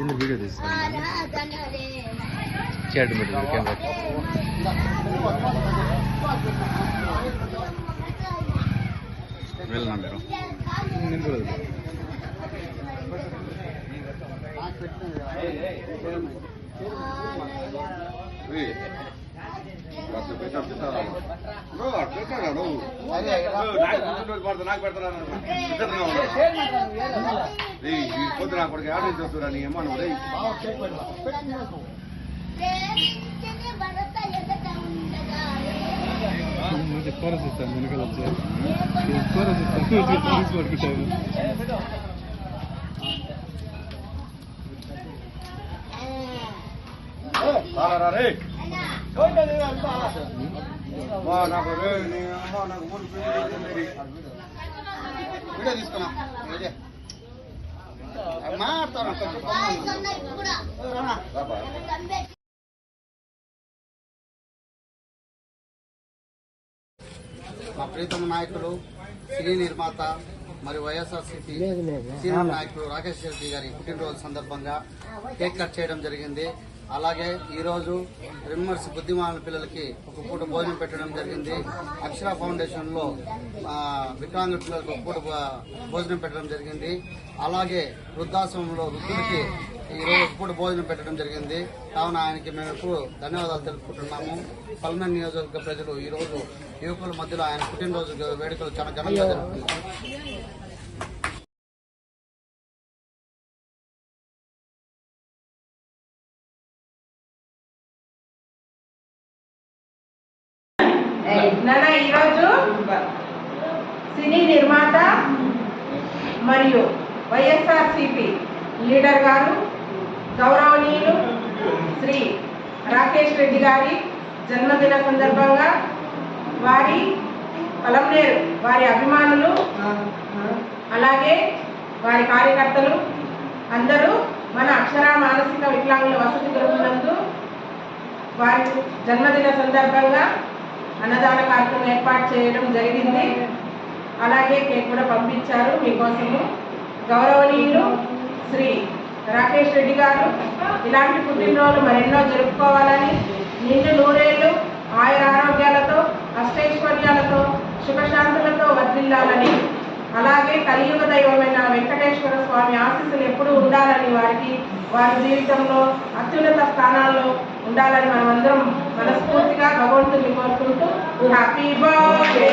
ഇന്ന് വീഡിയോ ചേട്ടൻ വീട്ടിൽ ക്യാമറ నువ్వు? బ్రో, నాకు పుట్టినరోజు పడతా, నాకు పెడతారా అన్న? ఇద్దరుగా ఉన్నారు. ఏయ్, ఈ పొద్దు నా కొడుకు ఆడ నుంచి వస్తురా నీ అమ్మ నువ్వు రేయ్. ముందు కోరస్ ఇస్తాను వెనకాల వచ్చి కోరస్ ఇస్తాను పోలీస్ పట్టుకుంటాను రారా, రా, రేయ్. అమ్మా, నాకు రేయ్, నీ అమ్మ నాకు ఊరు పిలిచి వీడియో తీసుకున్నా. మాట్లాడతాను మా ప్రీతమ నాయకుడు సినీ నిర్మాత మరియు వైఎస్ఆర్సీపీ సీనియర్ నాయకుడు రాకేష్ రెడ్డి గారి పుట్టినరోజు సందర్భంగా కేక్ కట్ చేయడం జరిగింది. అలాగే ఈ రోజు రిమ్మర్స్ బుద్ధిమాన పిల్లలకి ఒక పూట భోజనం పెట్టడం జరిగింది. అక్షర ఫౌండేషన్లో ఆ, వికలాంగ పిల్లలకు ఒక పూట భోజనం పెట్టడం జరిగింది. అలాగే వృద్ధాశ్రమంలో వృద్ధులకి ఈ రోజు పూట భోజనం పెట్టడం జరిగింది. కావున ఆయనకి మేము ఎప్పుడు ధన్యవాదాలు తెలుపుకుంటున్నాము. పల్మన్ నియోజకవర్గ ప్రజలు ఈ యువకుల మధ్యలో ఆయన పుట్టినరోజు వేడుకలు చాలా ఘనంగా జరుపుకున్నారు ఈరోజు సినీ నిర్మాత మరియు వైఎస్ఆర్సిపి లీడర్ గారు గౌరవనీయులు శ్రీ రాకేష్ రెడ్డి గారి జన్మదిన సందర్భంగా వారి పలంనేరు వారి అభిమానులు అలాగే వారి కార్యకర్తలు అందరూ మన అక్షర మానసిక వికలాంగుల వసతి గృహనందు వారి జన్మదిన సందర్భంగా అన్నదాన కార్యక్రమం ఏర్పాటు చేయడం జరిగింది. అలాగే కేక్ కూడా పంపించారు మీకోసము. గౌరవనీయులు శ్రీ రాకేష్ రెడ్డి గారు ఇలాంటి పుట్టినరోజులు మరెన్నో జరుపుకోవాలని నిండు నూరేళ్ళు ఆయుర ఆరోగ్యాలతో అష్టైశ్వర్యాలతో సుఖశాంతులతో వర్ధిల్లాలని అలాగే కలియుగ దైవమైన వెంకటేశ్వర స్వామి ఆశీస్సులు ఎప్పుడూ ఉండాలని వారికి వారి జీవితంలో అత్యున్నత స్థానాల్లో ఉండాలని మనమందరం మనస్ఫూర్తిగా భగవంతుని కోరుకుంటూ హ్యాపీ బర్త్డే!